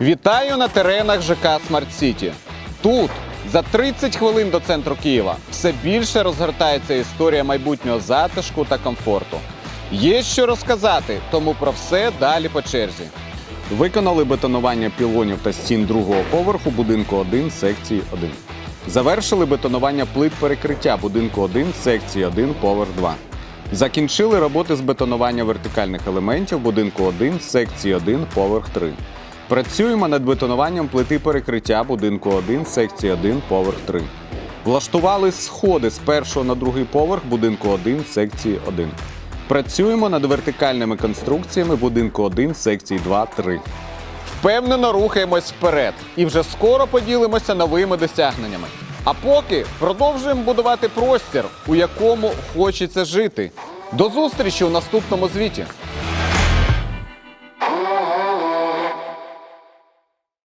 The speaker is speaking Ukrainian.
Вітаю на теренах ЖК Смарт Сіті. Тут за 30 хвилин до центру Києва все більше розгортається історія майбутнього затишку та комфорту. Є що розказати, тому про все далі по черзі. Виконали бетонування пілонів та стін другого поверху будинку 1 секції 1. Завершили бетонування плит перекриття будинку 1 секції 1 поверх 2. Закінчили роботи з бетонування вертикальних елементів будинку 1 секції 1 поверх 3. Працюємо над бетонуванням плити перекриття будинку 1 секції 1 поверх 3. Влаштували сходи з першого на другий поверх будинку 1 секції 1. Працюємо над вертикальними конструкціями будинку 1 секції 2 3. Впевнено рухаємось вперед і вже скоро поділимося новими досягненнями. А поки продовжуємо будувати простір, у якому хочеться жити. До зустрічі у наступному звіті.